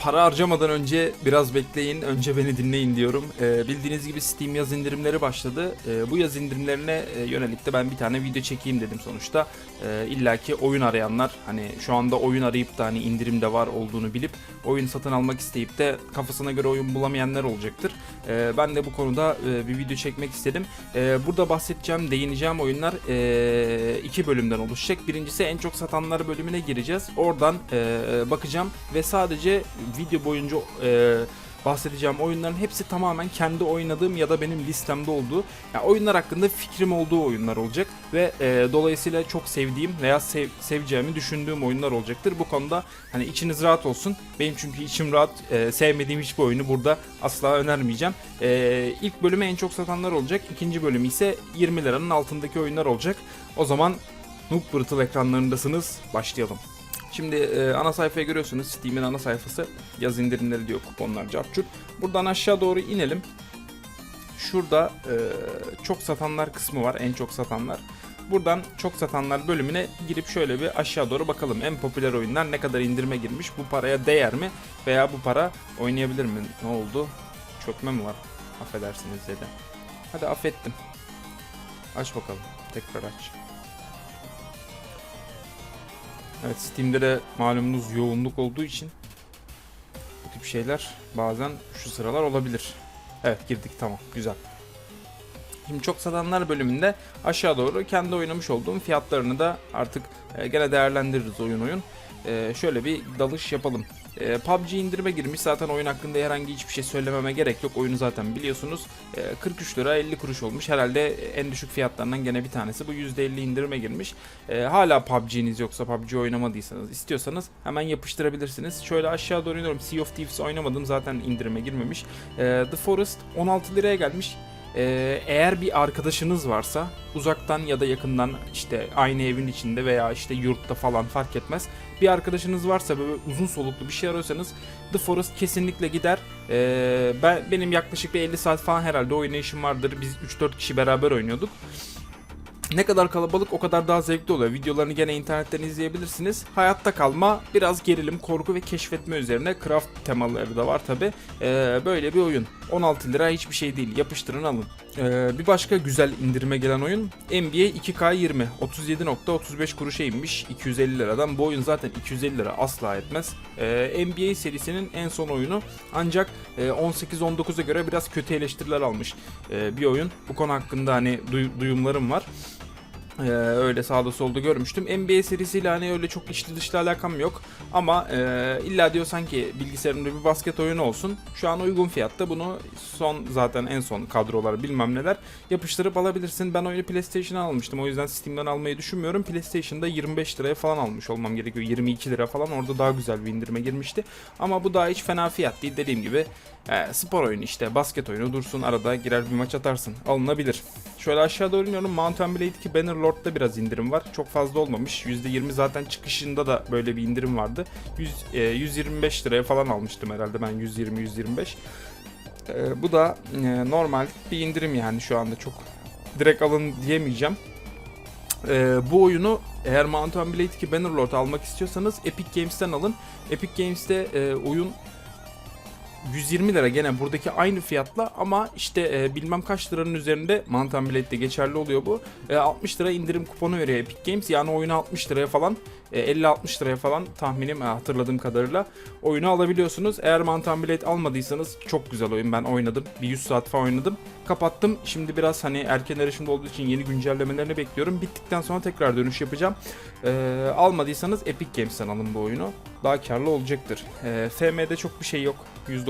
para harcamadan önce biraz bekleyin, önce beni dinleyin diyorum. Ee, bildiğiniz gibi Steam yaz indirimleri başladı. Ee, bu yaz indirimlerine e, yönelik de ben bir tane video çekeyim dedim sonuçta. Ee, İlla ki oyun arayanlar, hani şu anda oyun arayıp da hani indirimde var olduğunu bilip oyun satın almak isteyip de kafasına göre oyun bulamayanlar olacaktır. Ee, ben de bu konuda e, bir video çekmek istedim. Ee, burada bahsedeceğim, değineceğim oyunlar e, iki bölümden oluşacak. Birincisi en çok satanlar bölümüne gireceğiz. Oradan e, bakacağım ve sadece video boyunca e, bahsedeceğim oyunların hepsi tamamen kendi oynadığım ya da benim listemde olduğu yani oyunlar hakkında fikrim olduğu oyunlar olacak ve e, dolayısıyla çok sevdiğim veya sev, seveceğimi düşündüğüm oyunlar olacaktır. Bu konuda hani içiniz rahat olsun. Benim çünkü içim rahat. E, sevmediğim hiçbir oyunu burada asla önermeyeceğim. E, ilk bölümü en çok satanlar olacak. İkinci bölümü ise 20 liranın altındaki oyunlar olacak. O zaman Noob Brittle ekranlarındasınız. Başlayalım. Şimdi e, ana sayfaya görüyorsunuz Steam'in ana sayfası yaz indirimleri diyor kuponlar cartçut. Buradan aşağı doğru inelim. Şurada e, çok satanlar kısmı var en çok satanlar. Buradan çok satanlar bölümüne girip şöyle bir aşağı doğru bakalım. En popüler oyunlar ne kadar indirime girmiş, bu paraya değer mi veya bu para oynayabilir mi? Ne oldu? Çökme mi var? Affedersiniz dedi. Hadi affettim. Aç bakalım. Tekrar aç. Evet Steam'de de malumunuz yoğunluk olduğu için bu tip şeyler bazen şu sıralar olabilir. Evet girdik tamam güzel. Şimdi çok satanlar bölümünde aşağı doğru kendi oynamış olduğum fiyatlarını da artık e, gene değerlendiririz oyun oyun. E, şöyle bir dalış yapalım. E, PUBG indirime girmiş zaten oyun hakkında herhangi hiçbir şey söylememe gerek yok. Oyunu zaten biliyorsunuz. E, 43 lira 50 kuruş olmuş. Herhalde en düşük fiyatlarından gene bir tanesi. Bu %50 indirime girmiş. E, hala PUBG'niz yoksa PUBG oynamadıysanız istiyorsanız hemen yapıştırabilirsiniz. Şöyle aşağı doğru iniyorum. Sea of Thieves oynamadım zaten indirime girmemiş. E, The Forest 16 liraya gelmiş. Ee, eğer bir arkadaşınız varsa uzaktan ya da yakından işte aynı evin içinde veya işte yurtta falan fark etmez. Bir arkadaşınız varsa böyle uzun soluklu bir şey arıyorsanız The Forest kesinlikle gider. Ee, ben benim yaklaşık bir 50 saat falan herhalde oynayışım vardır. Biz 3-4 kişi beraber oynuyorduk. Ne kadar kalabalık o kadar daha zevkli oluyor. Videolarını gene internetten izleyebilirsiniz. Hayatta kalma, biraz gerilim, korku ve keşfetme üzerine craft temaları da var tabi. Ee, böyle bir oyun. 16 lira hiçbir şey değil. Yapıştırın alın. Ee, bir başka güzel indirime gelen oyun NBA 2K20. 37.35 kuruşa inmiş 250 liradan. Bu oyun zaten 250 lira asla etmez. Ee, NBA serisinin en son oyunu ancak e, 18-19'a göre biraz kötü eleştiriler almış e, bir oyun. Bu konu hakkında hani duy- duyumlarım var. Ee, öyle sağda solda görmüştüm. NBA serisiyle hani öyle çok içli dışlı alakam yok. Ama e, illa diyorsan ki bilgisayarımda bir basket oyunu olsun. Şu an uygun fiyatta bunu son zaten en son kadrolar bilmem neler yapıştırıp alabilirsin. Ben oyunu PlayStation'a almıştım. O yüzden Steam'den almayı düşünmüyorum. PlayStation'da 25 liraya falan almış olmam gerekiyor. 22 lira falan orada daha güzel bir indirime girmişti. Ama bu daha hiç fena fiyat değil. Dediğim gibi e, spor oyunu işte basket oyunu dursun arada girer bir maç atarsın. Alınabilir. Şöyle aşağı doğru iniyorum. Mountain Blade 2 Bannerlord'da biraz indirim var. Çok fazla olmamış. %20 zaten çıkışında da böyle bir indirim vardı. 100, e, 125 liraya falan almıştım herhalde ben 120-125. E, bu da e, normal bir indirim yani şu anda çok direkt alın diyemeyeceğim. E, bu oyunu eğer Mountain Blade 2 Bannerlord almak istiyorsanız Epic Games'ten alın. Epic Games'te e, oyun 120 lira gene buradaki aynı fiyatla ama işte e, bilmem kaç liranın üzerinde Mountain Blade'de geçerli oluyor bu. E, 60 lira indirim kuponu veriyor Epic Games. Yani oyunu 60 liraya falan e, 50-60 liraya falan tahminim e, hatırladığım kadarıyla oyunu alabiliyorsunuz. Eğer Mountain Blade almadıysanız çok güzel oyun. Ben oynadım. Bir 100 saat falan oynadım. Kapattım. Şimdi biraz hani erken erişimde olduğu için yeni güncellemelerini bekliyorum. Bittikten sonra tekrar dönüş yapacağım. E, almadıysanız Epic Games'ten alın bu oyunu. Daha karlı olacaktır. E, FM'de çok bir şey yok.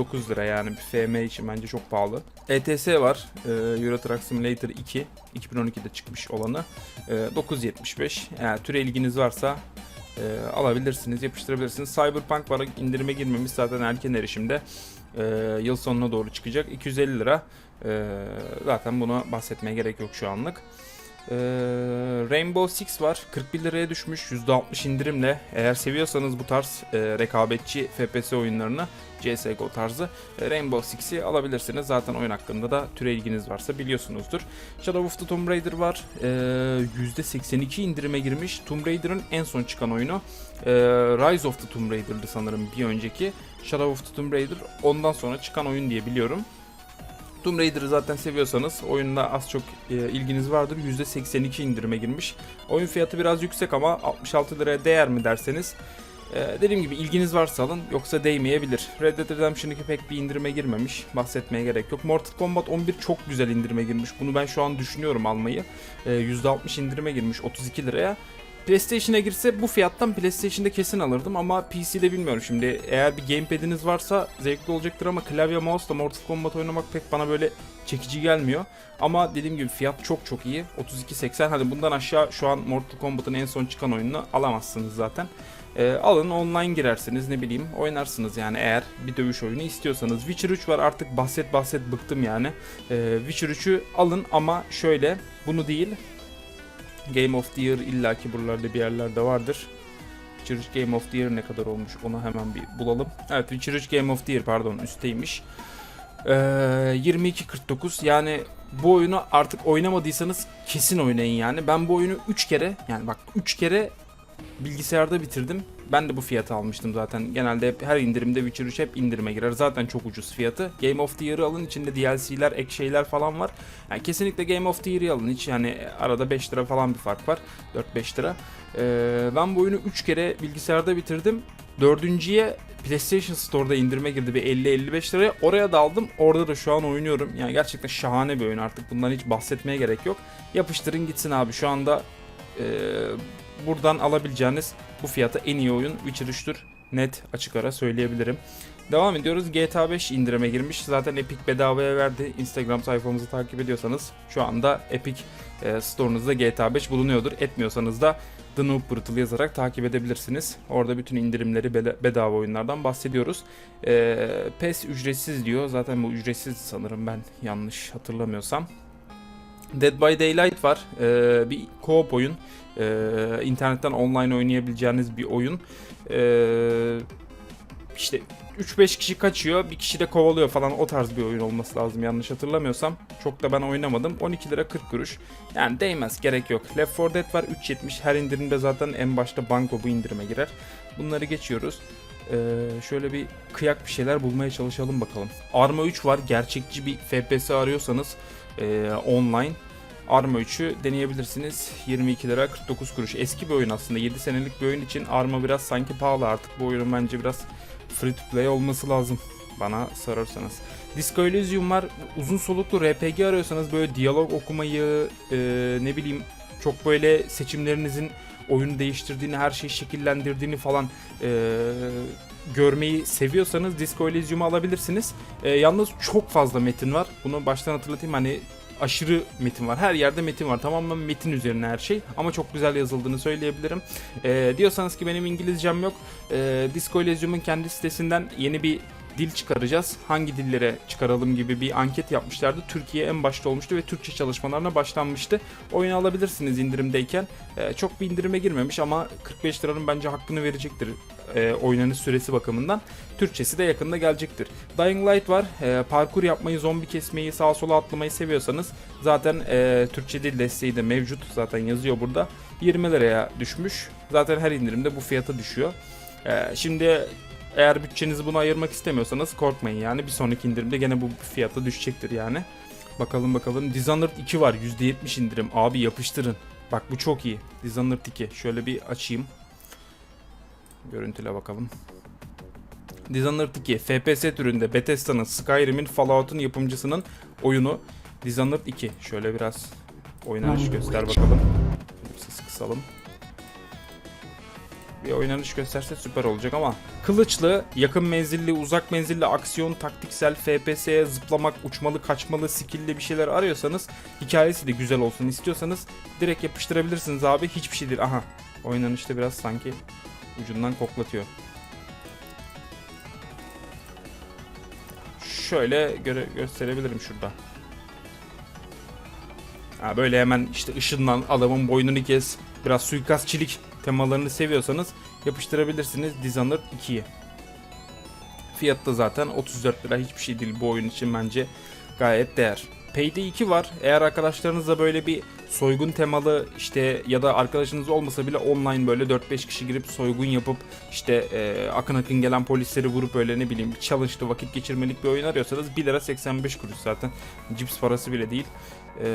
109 lira yani bir FM için bence çok pahalı. ETS var. E, Euro Truck Simulator 2. 2012'de çıkmış olanı. E, 9.75. Yani türe ilginiz varsa e, alabilirsiniz, yapıştırabilirsiniz. Cyberpunk var indirime girmemiş zaten erken erişimde. E, yıl sonuna doğru çıkacak. 250 lira. E, zaten buna bahsetmeye gerek yok şu anlık. Ee, Rainbow Six var. 41 liraya düşmüş. %60 indirimle. Eğer seviyorsanız bu tarz e, rekabetçi FPS oyunlarını CSGO tarzı e, Rainbow Six'i alabilirsiniz. Zaten oyun hakkında da türe ilginiz varsa biliyorsunuzdur. Shadow of the Tomb Raider var. Ee, %82 indirime girmiş. Tomb Raider'ın en son çıkan oyunu. Ee, Rise of the Tomb Raider'dı sanırım bir önceki. Shadow of the Tomb Raider ondan sonra çıkan oyun diye biliyorum. Tomb Raider'ı zaten seviyorsanız oyunda az çok e, ilginiz vardır. %82 indirime girmiş. Oyun fiyatı biraz yüksek ama 66 liraya değer mi derseniz e, dediğim gibi ilginiz varsa alın yoksa değmeyebilir. Red Dead Redemption 2 pek bir indirime girmemiş. Bahsetmeye gerek yok. Mortal Kombat 11 çok güzel indirime girmiş. Bunu ben şu an düşünüyorum almayı. E, %60 indirime girmiş 32 liraya. PlayStation'a girse bu fiyattan PlayStation'da kesin alırdım ama PC'de bilmiyorum şimdi. Eğer bir gamepad'iniz varsa zevkli olacaktır ama klavye mouse'la Mortal Kombat oynamak pek bana böyle çekici gelmiyor. Ama dediğim gibi fiyat çok çok iyi. 32.80 hadi bundan aşağı şu an Mortal Kombat'ın en son çıkan oyununu alamazsınız zaten. Ee, alın online girersiniz ne bileyim oynarsınız yani eğer bir dövüş oyunu istiyorsanız. Witcher 3 var artık bahset bahset bıktım yani. Ee, Witcher 3'ü alın ama şöyle bunu değil Game of the Year illaki buralarda bir yerlerde vardır. Witcher 3 Game of the Year ne kadar olmuş onu hemen bir bulalım. Evet Witcher 3 Game of the Year pardon üstteymiş. Ee, 22.49 yani bu oyunu artık oynamadıysanız kesin oynayın yani. Ben bu oyunu 3 kere yani bak 3 kere bilgisayarda bitirdim. Ben de bu fiyatı almıştım zaten. Genelde hep her indirimde Witcher 3 hep indirime girer. Zaten çok ucuz fiyatı. Game of the Year'ı alın. içinde DLC'ler, ek şeyler falan var. Yani kesinlikle Game of the Year'ı alın. Hiç yani arada 5 lira falan bir fark var. 4-5 lira. Ee, ben bu oyunu 3 kere bilgisayarda bitirdim. Dördüncüye PlayStation Store'da indirime girdi bir 50-55 liraya. Oraya da aldım. Orada da şu an oynuyorum. Yani gerçekten şahane bir oyun artık. Bundan hiç bahsetmeye gerek yok. Yapıştırın gitsin abi. Şu anda e, buradan alabileceğiniz bu fiyata en iyi oyun Witcher 3'tür. Net açık ara söyleyebilirim. Devam ediyoruz. GTA 5 indirime girmiş. Zaten Epic bedavaya verdi. Instagram sayfamızı takip ediyorsanız şu anda Epic e, Store'unuzda GTA 5 bulunuyordur. Etmiyorsanız da The Noob Brutal yazarak takip edebilirsiniz. Orada bütün indirimleri beda- bedava oyunlardan bahsediyoruz. E, PES ücretsiz diyor. Zaten bu ücretsiz sanırım ben yanlış hatırlamıyorsam. Dead by Daylight var. Ee, bir co-op oyun. Ee, internetten online oynayabileceğiniz bir oyun. Ee, işte 3-5 kişi kaçıyor, bir kişi de kovalıyor falan o tarz bir oyun olması lazım yanlış hatırlamıyorsam. Çok da ben oynamadım. 12 lira 40 kuruş. Yani değmez gerek yok. Left 4 Dead var 3.70. Her indirimde zaten en başta banko bu indirime girer. Bunları geçiyoruz. Ee, şöyle bir kıyak bir şeyler bulmaya çalışalım bakalım. Arma 3 var. Gerçekçi bir FPS arıyorsanız e, online Arma 3'ü deneyebilirsiniz. 22 lira 49 kuruş. Eski bir oyun aslında. 7 senelik bir oyun için Arma biraz sanki pahalı artık. Bu oyunun bence biraz free to play olması lazım. Bana sorarsanız. Disco Elysium var. Uzun soluklu RPG arıyorsanız böyle diyalog okumayı e, ne bileyim çok böyle seçimlerinizin oyunu değiştirdiğini, her şeyi şekillendirdiğini falan e, görmeyi seviyorsanız Disco Elysium'u alabilirsiniz. E, yalnız çok fazla metin var. Bunu baştan hatırlatayım hani aşırı metin var. Her yerde metin var. Tamamen metin üzerine her şey. Ama çok güzel yazıldığını söyleyebilirim. E, diyorsanız ki benim İngilizcem yok. E, Disco Elysium'un kendi sitesinden yeni bir dil çıkaracağız. Hangi dillere çıkaralım gibi bir anket yapmışlardı. Türkiye en başta olmuştu ve Türkçe çalışmalarına başlanmıştı. Oyunu alabilirsiniz indirimdeyken. E, çok bir indirime girmemiş ama 45 liranın bence hakkını verecektir e, oynanış süresi bakımından. Türkçesi de yakında gelecektir. Dying Light var. E, parkur yapmayı, zombi kesmeyi, sağa sola atlamayı seviyorsanız zaten e, Türkçe dil desteği de mevcut. Zaten yazıyor burada. 20 liraya düşmüş. Zaten her indirimde bu fiyata düşüyor. E, şimdi eğer bütçenizi buna ayırmak istemiyorsanız korkmayın yani. Bir sonraki indirimde gene bu fiyata düşecektir yani. Bakalım bakalım. Dishonored 2 var. %70 indirim. Abi yapıştırın. Bak bu çok iyi. Dishonored 2. Şöyle bir açayım. Görüntüle bakalım. Dishonored 2 FPS türünde Bethesda'nın Skyrim'in Fallout'un yapımcısının oyunu Dishonored 2. Şöyle biraz oynanış göster bakalım. Sesi kısalım. Bir oynanış gösterse süper olacak ama kılıçlı, yakın menzilli, uzak menzilli, aksiyon, taktiksel, FPS'ye zıplamak, uçmalı, kaçmalı, skill'li bir şeyler arıyorsanız, hikayesi de güzel olsun istiyorsanız direkt yapıştırabilirsiniz abi. Hiçbir şey değil. Aha. Oynanışta biraz sanki ucundan koklatıyor. Şöyle göre gösterebilirim şurada. Ha, böyle hemen işte ışınlan adamın boynunu kes. Biraz suikastçilik temalarını seviyorsanız yapıştırabilirsiniz Dishonored 2'yi. Fiyatı da zaten 34 lira hiçbir şey değil bu oyun için bence gayet değer. Payday 2 var. Eğer arkadaşlarınızla böyle bir soygun temalı işte ya da arkadaşınız olmasa bile online böyle 4-5 kişi girip soygun yapıp işte e, akın akın gelen polisleri vurup öyle ne bileyim bir challenge'lı vakit geçirmelik bir oyun arıyorsanız 1 lira 85 kuruş zaten. Cips parası bile değil. E,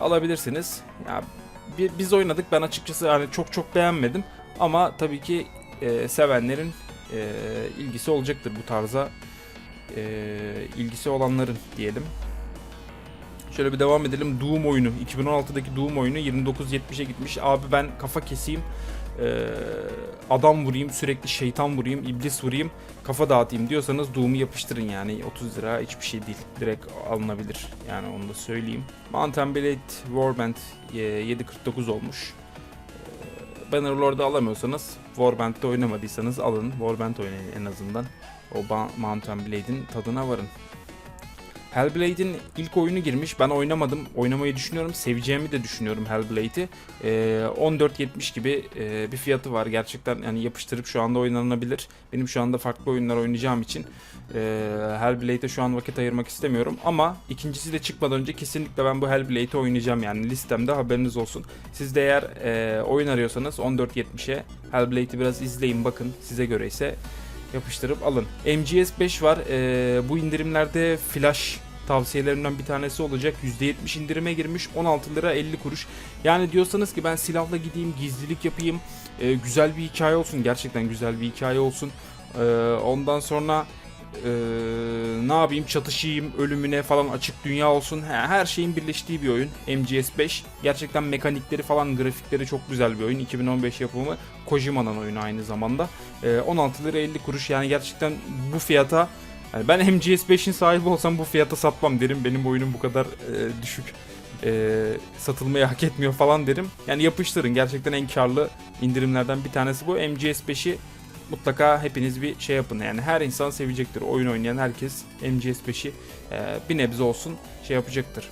alabilirsiniz. Ya bi- biz oynadık. Ben açıkçası yani çok çok beğenmedim. Ama tabii ki e, sevenlerin e, ilgisi olacaktır bu tarza. E, ilgisi olanların diyelim. Şöyle bir devam edelim. Doom oyunu. 2016'daki Doom oyunu 29.70'e gitmiş. Abi ben kafa keseyim. adam vurayım. Sürekli şeytan vurayım. iblis vurayım. Kafa dağıtayım diyorsanız Doom'u yapıştırın yani. 30 lira hiçbir şey değil. Direkt alınabilir. Yani onu da söyleyeyim. Mount and Blade Warband e, 7.49 olmuş. Bannerlord'da alamıyorsanız Warband'de oynamadıysanız alın. Warband oynayın en azından. O Ba- Mount and Blade'in tadına varın. Hellblade'in ilk oyunu girmiş. Ben oynamadım. Oynamayı düşünüyorum. Seveceğimi de düşünüyorum Hellblade'i. Ee, 14.70 gibi e, bir fiyatı var. Gerçekten yani yapıştırıp şu anda oynanabilir. Benim şu anda farklı oyunlar oynayacağım için e, Hellblade'e şu an vakit ayırmak istemiyorum. Ama ikincisi de çıkmadan önce kesinlikle ben bu Hellblade'i oynayacağım. Yani listemde haberiniz olsun. Siz de eğer e, oyun arıyorsanız 14.70'e Hellblade'i biraz izleyin bakın. Size göre ise yapıştırıp alın. MGS 5 var. Ee, bu indirimlerde flash tavsiyelerimden bir tanesi olacak. %70 indirime girmiş 16 lira 50 kuruş. Yani diyorsanız ki ben silahla gideyim gizlilik yapayım. e, güzel bir hikaye olsun. Gerçekten güzel bir hikaye olsun. Ee, ondan sonra e, ne yapayım çatışayım ölümüne falan açık dünya olsun. He, Her şeyin birleştiği bir oyun. MGS 5. Gerçekten mekanikleri falan grafikleri çok güzel bir oyun. 2015 yapımı. Kojima'nın oyunu aynı zamanda. Ee, 16 lira 50 kuruş yani gerçekten bu fiyata yani ben MGS 5'in sahibi olsam bu fiyata satmam derim. Benim oyunum bu kadar e, düşük e, satılmayı hak etmiyor falan derim. Yani yapıştırın gerçekten en karlı indirimlerden bir tanesi bu. MGS 5'i mutlaka hepiniz bir şey yapın. Yani her insan sevecektir. Oyun oynayan herkes MGS 5'i e, bir nebze olsun şey yapacaktır.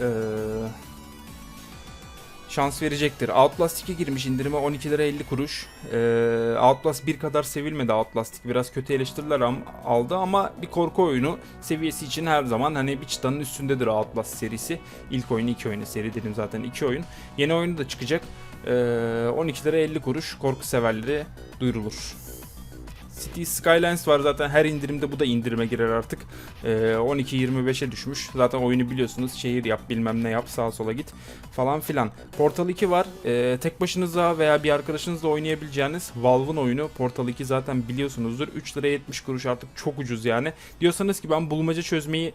Eee şans verecektir. Outlast 2 girmiş indirime 12 lira 50 kuruş. Ee, Outlast 1 kadar sevilmedi Outlast 2. Biraz kötü eleştiriler aldı ama bir korku oyunu seviyesi için her zaman hani bir çıtanın üstündedir Outlast serisi. İlk oyunu 2 oyunu seri dedim zaten 2 oyun. Yeni oyunu da çıkacak. Ee, 12 lira 50 kuruş korku severleri duyurulur. City Skylines var zaten her indirimde bu da indirime girer artık. Ee, 12-25'e düşmüş. Zaten oyunu biliyorsunuz. Şehir yap bilmem ne yap sağa sola git falan filan. Portal 2 var. Ee, tek başınıza veya bir arkadaşınızla oynayabileceğiniz Valve'ın oyunu. Portal 2 zaten biliyorsunuzdur. 3 lira 70 kuruş artık çok ucuz yani. Diyorsanız ki ben bulmaca çözmeyi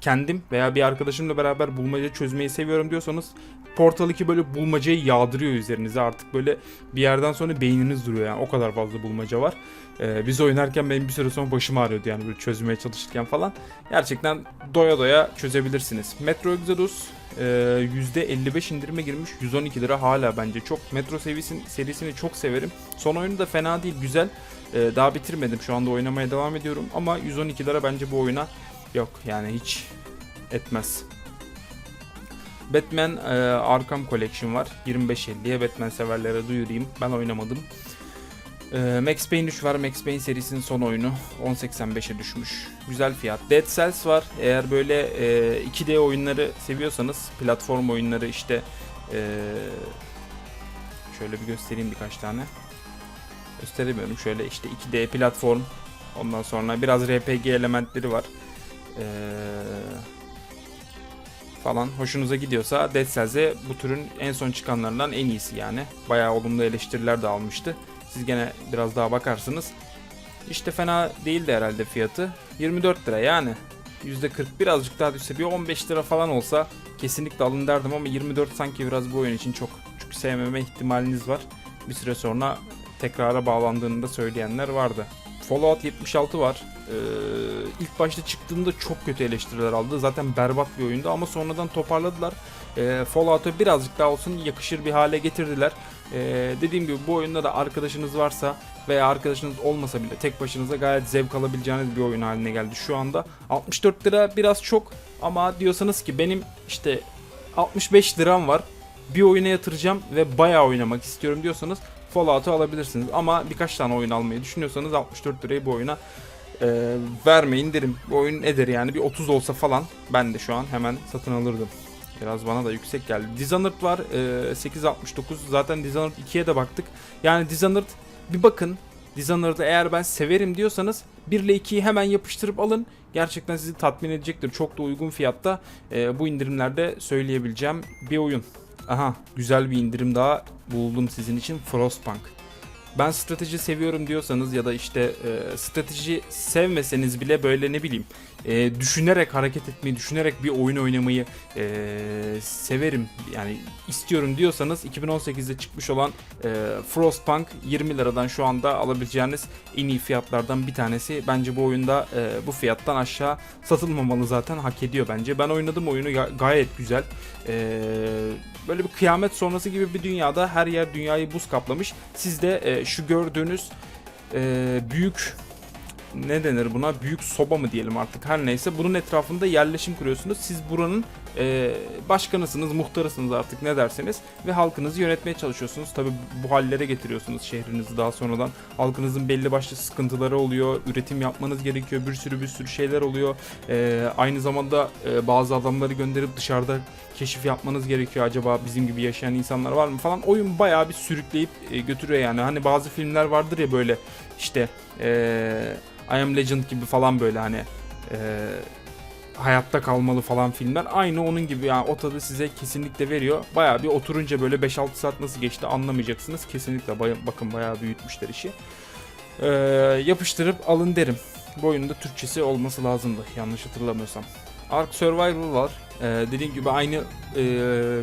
kendim veya bir arkadaşımla beraber bulmaca çözmeyi seviyorum diyorsanız Portal 2 böyle bulmacayı yağdırıyor üzerinize artık böyle bir yerden sonra beyniniz duruyor yani o kadar fazla bulmaca var. Ee, biz oynarken benim bir süre sonra başım ağrıyordu yani böyle çözmeye çalışırken falan. Gerçekten doya doya çözebilirsiniz. Metro Exodus e, %55 indirime girmiş 112 lira hala bence çok. Metro serisini, serisini çok severim. Son oyunu da fena değil güzel. Ee, daha bitirmedim şu anda oynamaya devam ediyorum ama 112 lira bence bu oyuna yok yani hiç etmez. Batman e, Arkham Collection var. 25.50'ye Batman severlere duyurayım. Ben oynamadım. E, Max Payne 3 var. Max Payne serisinin son oyunu. 10.85'e düşmüş. Güzel fiyat. Dead Cells var. Eğer böyle e, 2D oyunları seviyorsanız platform oyunları işte e, şöyle bir göstereyim birkaç tane. Gösteremiyorum. Şöyle işte 2D platform. Ondan sonra biraz RPG elementleri var. Eee falan hoşunuza gidiyorsa Dead Cells'e bu türün en son çıkanlarından en iyisi yani. Bayağı olumlu eleştiriler de almıştı. Siz gene biraz daha bakarsınız. İşte fena değildi herhalde fiyatı. 24 lira yani. %40 birazcık daha düşse bir 15 lira falan olsa kesinlikle alın derdim ama 24 sanki biraz bu oyun için çok çünkü sevmeme ihtimaliniz var. Bir süre sonra tekrara bağlandığını da söyleyenler vardı. Fallout 76 var. Ee, ilk başta çıktığında çok kötü eleştiriler aldı. Zaten berbat bir oyundu ama sonradan toparladılar. Ee, Fallout'a birazcık daha olsun yakışır bir hale getirdiler. Ee, dediğim gibi bu oyunda da arkadaşınız varsa veya arkadaşınız olmasa bile tek başınıza gayet zevk alabileceğiniz bir oyun haline geldi şu anda. 64 lira biraz çok ama diyorsanız ki benim işte 65 liram var. Bir oyuna yatıracağım ve bayağı oynamak istiyorum diyorsanız Fallout'u alabilirsiniz. Ama birkaç tane oyun almayı düşünüyorsanız 64 lirayı bu oyuna e, vermeyin derim. Bu oyun eder yani bir 30 olsa falan ben de şu an hemen satın alırdım. Biraz bana da yüksek geldi. Dishonored var e, 869 zaten Dishonored 2'ye de baktık. Yani Dishonored bir bakın Dishonored'ı eğer ben severim diyorsanız 1 ile 2'yi hemen yapıştırıp alın. Gerçekten sizi tatmin edecektir. Çok da uygun fiyatta e, bu indirimlerde söyleyebileceğim bir oyun. Aha güzel bir indirim daha buldum sizin için Frostpunk. Ben strateji seviyorum diyorsanız ya da işte e, strateji sevmeseniz bile böyle ne bileyim e, düşünerek hareket etmeyi, düşünerek bir oyun oynamayı e, severim yani istiyorum diyorsanız 2018'de çıkmış olan e, Frostpunk 20 liradan şu anda alabileceğiniz en iyi fiyatlardan bir tanesi. Bence bu oyunda e, bu fiyattan aşağı satılmamalı zaten hak ediyor bence. Ben oynadım oyunu ga- gayet güzel. E, böyle bir kıyamet sonrası gibi bir dünyada her yer dünyayı buz kaplamış. Siz de e, şu gördüğünüz e, büyük ne denir buna büyük soba mı diyelim artık her neyse bunun etrafında yerleşim kuruyorsunuz. Siz buranın e, başkanısınız, muhtarısınız artık ne derseniz ve halkınızı yönetmeye çalışıyorsunuz. Tabi bu hallere getiriyorsunuz şehrinizi daha sonradan. Halkınızın belli başlı sıkıntıları oluyor, üretim yapmanız gerekiyor, bir sürü bir sürü şeyler oluyor. E, aynı zamanda e, bazı adamları gönderip dışarıda keşif yapmanız gerekiyor. Acaba bizim gibi yaşayan insanlar var mı falan. Oyun bayağı bir sürükleyip e, götürüyor yani. Hani bazı filmler vardır ya böyle işte e, I Am Legend gibi falan böyle hani e, hayatta kalmalı falan filmler. Aynı onun gibi yani o tadı size kesinlikle veriyor. Bayağı bir oturunca böyle 5-6 saat nasıl geçti anlamayacaksınız. Kesinlikle bay- bakın bayağı büyütmüşler işi. E, yapıştırıp alın derim. Bu oyunun da Türkçesi olması lazımdı yanlış hatırlamıyorsam. Ark Survival var. Ee, dediğim gibi aynı e,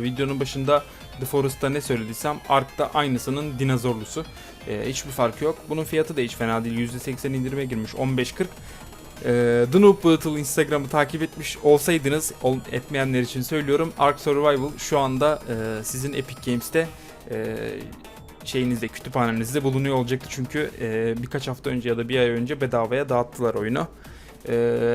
videonun başında The Forest'ta ne söylediysem Ark'ta aynısının dinozorlusu. Ee, hiçbir farkı yok. Bunun fiyatı da hiç fena değil. %80 indirime girmiş. 15.40. Ee, The Noob Battle Instagram'ı takip etmiş olsaydınız ol- etmeyenler için söylüyorum. Ark Survival şu anda e, sizin Epic Games'te e, şeyinizde kütüphanenizde bulunuyor olacaktı. Çünkü e, birkaç hafta önce ya da bir ay önce bedavaya dağıttılar oyunu. E,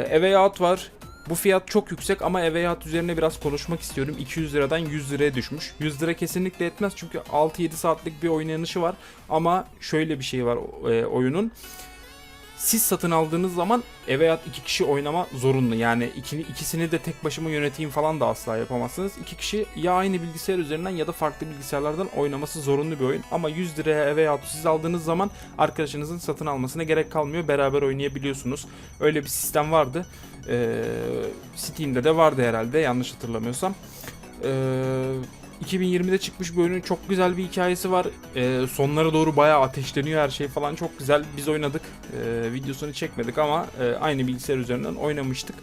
A Way Out var. Bu fiyat çok yüksek ama Out üzerine biraz konuşmak istiyorum. 200 liradan 100 liraya düşmüş. 100 lira kesinlikle etmez çünkü 6-7 saatlik bir oynanışı var. Ama şöyle bir şey var e, oyunun. Siz satın aldığınız zaman Way Out iki kişi oynama zorunlu. Yani ikini, ikisini de tek başıma yöneteyim falan da asla yapamazsınız. İki kişi ya aynı bilgisayar üzerinden ya da farklı bilgisayarlardan oynaması zorunlu bir oyun. Ama 100 liraya Way Out'u siz aldığınız zaman arkadaşınızın satın almasına gerek kalmıyor. Beraber oynayabiliyorsunuz. Öyle bir sistem vardı. Ee, Steam'de de vardı herhalde yanlış hatırlamıyorsam. Ee, 2020'de çıkmış bir oyunun çok güzel bir hikayesi var. Ee, sonlara doğru bayağı ateşleniyor her şey falan çok güzel. Biz oynadık. Ee, videosunu çekmedik ama e, aynı bilgisayar üzerinden oynamıştık.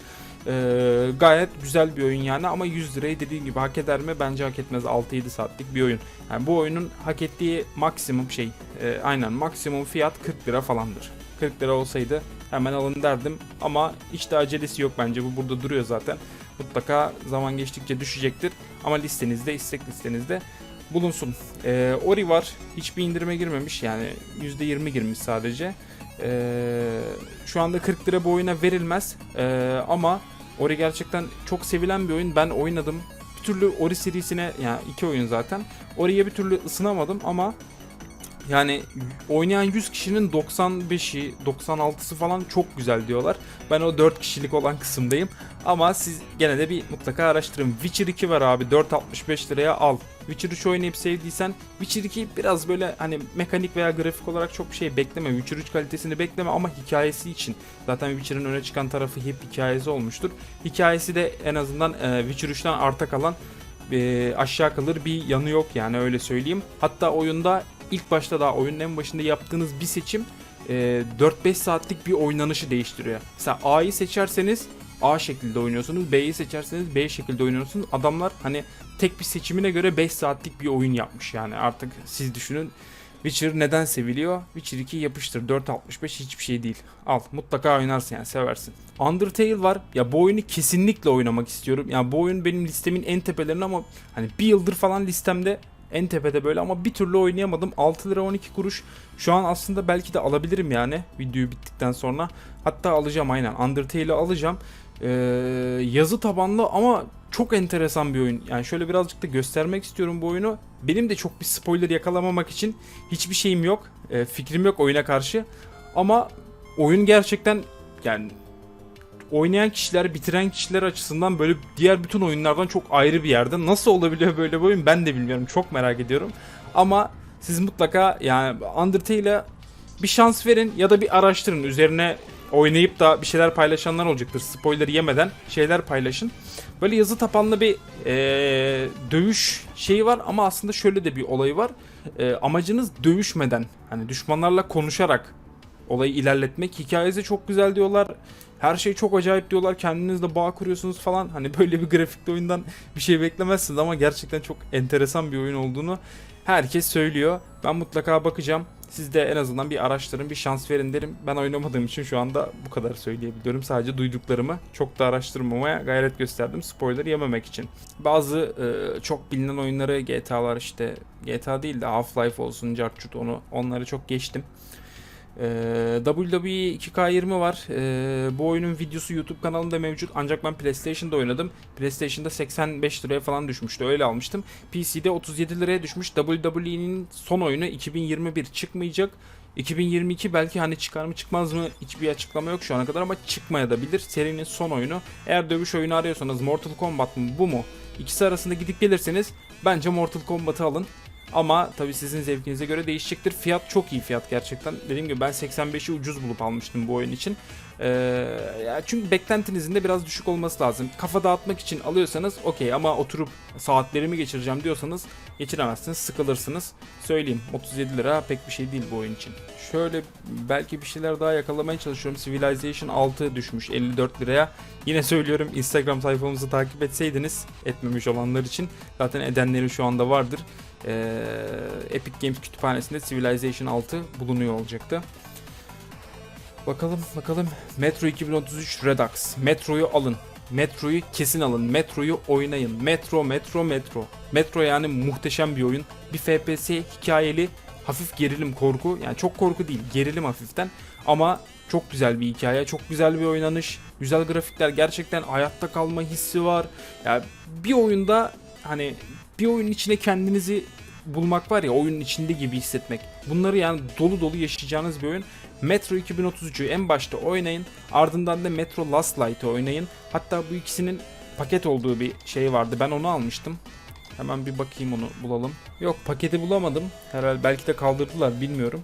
Ee, gayet güzel bir oyun yani ama 100 lirayı dediğim gibi hak eder mi? Bence hak etmez 6-7 saatlik bir oyun. Yani bu oyunun hak ettiği maksimum şey e, aynen maksimum fiyat 40 lira falandır. 40 lira olsaydı hemen alın derdim ama hiç de acelesi yok bence bu burada duruyor zaten. Mutlaka zaman geçtikçe düşecektir ama listenizde istek listenizde bulunsun. Ee, Ori var hiçbir indirime girmemiş yani %20 girmiş sadece. Ee, şu anda 40 lira bu oyuna verilmez Ee, ama Ori gerçekten çok sevilen bir oyun ben oynadım. Bir türlü Ori serisine yani iki oyun zaten. Ori'ye bir türlü ısınamadım ama yani oynayan 100 kişinin 95'i, 96'sı falan çok güzel diyorlar. Ben o 4 kişilik olan kısımdayım. Ama siz gene de bir mutlaka araştırın. Witcher 2 var abi 4.65 liraya al. Witcher 3 oynayıp sevdiysen Witcher 2 biraz böyle hani mekanik veya grafik olarak çok bir şey bekleme. Witcher 3 kalitesini bekleme ama hikayesi için. Zaten Witcher'ın öne çıkan tarafı hep hikayesi olmuştur. Hikayesi de en azından e, Witcher 3'ten arta kalan e, aşağı kalır bir yanı yok yani öyle söyleyeyim. Hatta oyunda ilk başta daha oyunun en başında yaptığınız bir seçim e, 4-5 saatlik bir oynanışı değiştiriyor. Mesela A'yı seçerseniz A şekilde oynuyorsunuz. B'yi seçerseniz B şekilde oynuyorsunuz. Adamlar hani tek bir seçimine göre 5 saatlik bir oyun yapmış yani artık siz düşünün. Witcher neden seviliyor? Witcher 2 yapıştır 4.65 hiçbir şey değil. Al mutlaka oynarsın yani seversin. Undertale var. Ya bu oyunu kesinlikle oynamak istiyorum. Ya bu oyun benim listemin en tepelerinde ama hani bir yıldır falan listemde en tepede böyle ama bir türlü oynayamadım. 6 lira 12 kuruş. Şu an aslında belki de alabilirim yani videoyu bittikten sonra. Hatta alacağım aynen. Undertale'i alacağım. Ee, yazı tabanlı ama çok enteresan bir oyun. Yani şöyle birazcık da göstermek istiyorum bu oyunu. Benim de çok bir spoiler yakalamamak için hiçbir şeyim yok. E, fikrim yok oyuna karşı. Ama oyun gerçekten yani oynayan kişiler, bitiren kişiler açısından böyle diğer bütün oyunlardan çok ayrı bir yerde. Nasıl olabiliyor böyle bir oyun ben de bilmiyorum. Çok merak ediyorum. Ama siz mutlaka yani Undertale'e bir şans verin ya da bir araştırın. Üzerine oynayıp da bir şeyler paylaşanlar olacaktır. Spoiler yemeden şeyler paylaşın. Böyle yazı tapanlı bir eee, dövüş şeyi var ama aslında şöyle de bir olayı var. Eee, amacınız dövüşmeden hani düşmanlarla konuşarak olayı ilerletmek. Hikayesi çok güzel diyorlar. Her şey çok acayip diyorlar. Kendinizle bağ kuruyorsunuz falan. Hani böyle bir grafikli oyundan bir şey beklemezsiniz ama gerçekten çok enteresan bir oyun olduğunu herkes söylüyor. Ben mutlaka bakacağım. Siz de en azından bir araştırın, bir şans verin derim. Ben oynamadığım için şu anda bu kadar söyleyebiliyorum. Sadece duyduklarımı çok da araştırmamaya gayret gösterdim. Spoiler yememek için. Bazı e, çok bilinen oyunları GTA'lar işte GTA değil de Half-Life olsun, Jarchut onu onları çok geçtim. Ee, WWE 2K20 var. Ee, bu oyunun videosu YouTube kanalımda mevcut. Ancak ben PlayStation'da oynadım. PlayStation'da 85 liraya falan düşmüştü. Öyle almıştım. PC'de 37 liraya düşmüş. WWE'nin son oyunu 2021 çıkmayacak. 2022 belki hani çıkar mı çıkmaz mı hiçbir açıklama yok şu ana kadar ama çıkmaya da bilir. Serinin son oyunu. Eğer dövüş oyunu arıyorsanız Mortal Kombat mı bu mu? İkisi arasında gidip gelirseniz bence Mortal Kombat'ı alın. Ama tabii sizin zevkinize göre değişecektir. Fiyat çok iyi fiyat gerçekten. Dediğim gibi ben 85'i ucuz bulup almıştım bu oyun için. Ee, çünkü beklentinizin de biraz düşük olması lazım. Kafa dağıtmak için alıyorsanız okey ama oturup saatlerimi geçireceğim diyorsanız geçiremezsiniz, sıkılırsınız. Söyleyeyim 37 lira pek bir şey değil bu oyun için. Şöyle belki bir şeyler daha yakalamaya çalışıyorum. Civilization 6 düşmüş 54 liraya. Yine söylüyorum Instagram sayfamızı takip etseydiniz etmemiş olanlar için zaten edenleri şu anda vardır. Ee, Epic Games kütüphanesinde Civilization 6 bulunuyor olacaktı. Bakalım bakalım Metro 2033 Redux. Metro'yu alın. Metro'yu kesin alın. Metro'yu oynayın. Metro, Metro, Metro. Metro yani muhteşem bir oyun. Bir FPS hikayeli hafif gerilim korku. Yani çok korku değil gerilim hafiften. Ama çok güzel bir hikaye. Çok güzel bir oynanış. Güzel grafikler. Gerçekten hayatta kalma hissi var. Yani bir oyunda hani bir oyunun içine kendinizi bulmak var ya oyunun içinde gibi hissetmek. Bunları yani dolu dolu yaşayacağınız bir oyun. Metro 2033'ü en başta oynayın. Ardından da Metro Last Light'ı oynayın. Hatta bu ikisinin paket olduğu bir şey vardı. Ben onu almıştım. Hemen bir bakayım onu bulalım. Yok paketi bulamadım. Herhalde belki de kaldırdılar bilmiyorum.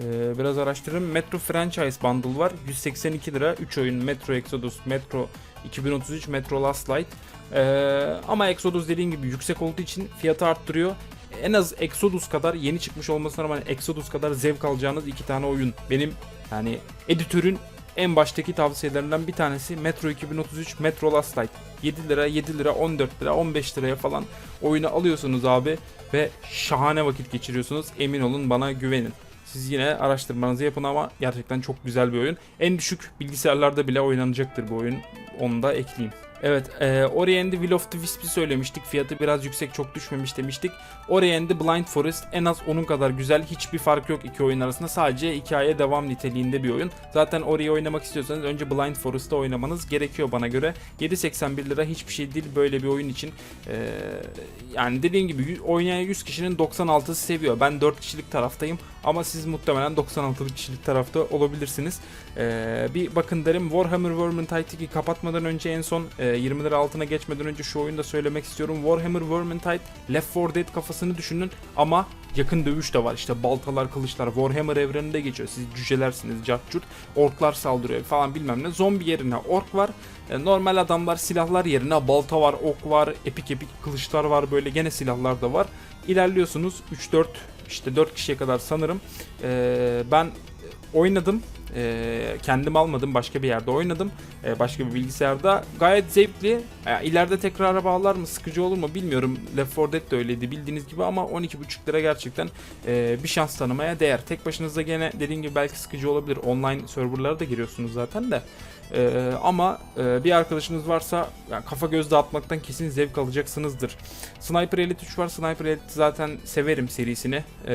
Ee, biraz araştırırım. Metro Franchise Bundle var. 182 lira. 3 oyun Metro Exodus, Metro 2033, Metro Last Light. Ee, ama Exodus dediğim gibi yüksek olduğu için fiyatı arttırıyor. En az Exodus kadar yeni çıkmış olmasına rağmen Exodus kadar zevk alacağınız iki tane oyun. Benim yani editörün en baştaki tavsiyelerinden bir tanesi Metro 2033 Metro Last Light. 7 lira, 7 lira, 14 lira, 15 liraya falan oyunu alıyorsunuz abi ve şahane vakit geçiriyorsunuz. Emin olun bana güvenin. Siz yine araştırmanızı yapın ama gerçekten çok güzel bir oyun. En düşük bilgisayarlarda bile oynanacaktır bu oyun. Onu da ekleyeyim. Evet, e, Ori and the Will of the Wisp'i söylemiştik. Fiyatı biraz yüksek, çok düşmemiş demiştik. Ori and the Blind Forest en az onun kadar güzel. Hiçbir fark yok iki oyun arasında. Sadece hikaye devam niteliğinde bir oyun. Zaten Ori'yi oynamak istiyorsanız önce Blind Forest'ı oynamanız gerekiyor bana göre. 7.81 lira hiçbir şey değil böyle bir oyun için. E, yani dediğim gibi oynayan 100 kişinin 96'sı seviyor. Ben 4 kişilik taraftayım ama siz muhtemelen 96 kişilik tarafta olabilirsiniz. Ee, bir bakın derim Warhammer Vermintide 2 kapatmadan önce en son e, 20 lira altına geçmeden önce şu oyunu da söylemek istiyorum. Warhammer Vermintide Left 4 Dead kafasını düşünün ama yakın dövüş de var. İşte baltalar, kılıçlar Warhammer evreninde geçiyor. Siz cücelersiniz, cartçurt, orklar saldırıyor falan bilmem ne. Zombi yerine ork var. E, normal adamlar silahlar yerine balta var, ok var, epik epik kılıçlar var böyle gene silahlar da var. İlerliyorsunuz 3-4 işte 4 kişiye kadar sanırım. E, ben oynadım. E, kendim almadım başka bir yerde oynadım. E, başka bir bilgisayarda. Gayet zevkli. E, ileride tekrara bağlar mı sıkıcı olur mu bilmiyorum. Left 4 Dead de öyleydi bildiğiniz gibi ama 12,5 lira gerçekten e, bir şans tanımaya değer. Tek başınıza gene dediğim gibi belki sıkıcı olabilir. Online serverlara da giriyorsunuz zaten de. E, ama e, bir arkadaşınız varsa yani kafa göz dağıtmaktan kesin zevk alacaksınızdır. Sniper Elite 3 var. Sniper Elite zaten severim serisini. E,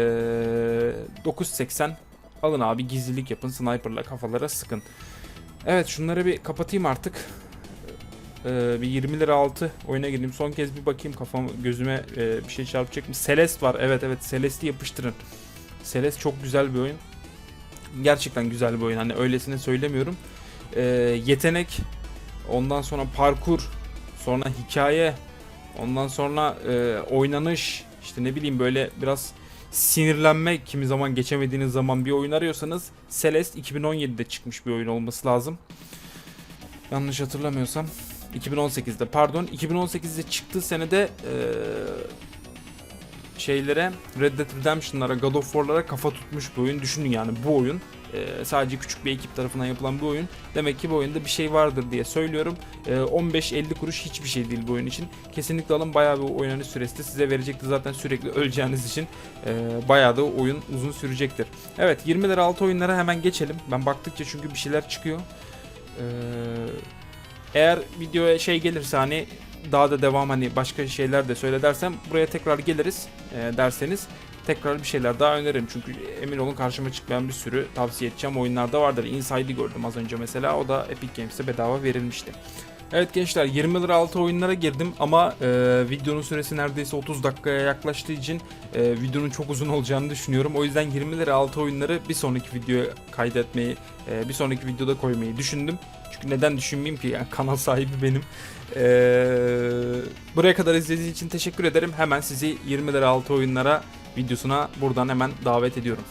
980 Alın abi gizlilik yapın sniperla kafalara sıkın. Evet şunları bir kapatayım artık. Ee, bir 20 lira altı oyuna gireyim. Son kez bir bakayım kafam gözüme e, bir şey çarpacak mı? Celeste var. Evet evet Celeste'i yapıştırın. Celeste çok güzel bir oyun. Gerçekten güzel bir oyun. Hani öylesine söylemiyorum. Ee, yetenek, ondan sonra parkur, sonra hikaye, ondan sonra e, oynanış, işte ne bileyim böyle biraz sinirlenme kimi zaman geçemediğiniz zaman bir oyun arıyorsanız Celeste 2017'de çıkmış bir oyun olması lazım. Yanlış hatırlamıyorsam. 2018'de pardon 2018'de çıktığı senede eee, şeylere Red Dead Redemption'lara God of War'lara kafa tutmuş bir oyun. Düşünün yani bu oyun eee, sadece küçük bir ekip tarafından yapılan bir oyun. Demek ki bu oyunda bir şey vardır diye söylüyorum. Eee, 15-50 kuruş hiçbir şey değil bu oyun için. Kesinlikle alın bayağı bir oynanış süresi de size verecektir zaten sürekli öleceğiniz için. Eee, bayağı da oyun uzun sürecektir. Evet 20 lira altı oyunlara hemen geçelim. Ben baktıkça çünkü bir şeyler çıkıyor. Eee eğer videoya şey gelirse hani daha da devam hani başka şeyler de söyle dersem buraya tekrar geliriz e, derseniz tekrar bir şeyler daha öneririm. Çünkü emin olun karşıma çıkmayan bir sürü tavsiye edeceğim oyunlarda vardır. Inside'i gördüm az önce mesela o da Epic Games'te bedava verilmişti. Evet gençler 20 lira altı oyunlara girdim ama e, videonun süresi neredeyse 30 dakikaya yaklaştığı için e, videonun çok uzun olacağını düşünüyorum. O yüzden 20 lira altı oyunları bir sonraki videoya kaydetmeyi, e, bir sonraki videoda koymayı düşündüm. Çünkü neden düşünmeyeyim ki yani kanal sahibi benim. Ee, buraya kadar izlediğiniz için teşekkür ederim. Hemen sizi 20 lira altı oyunlara videosuna buradan hemen davet ediyorum.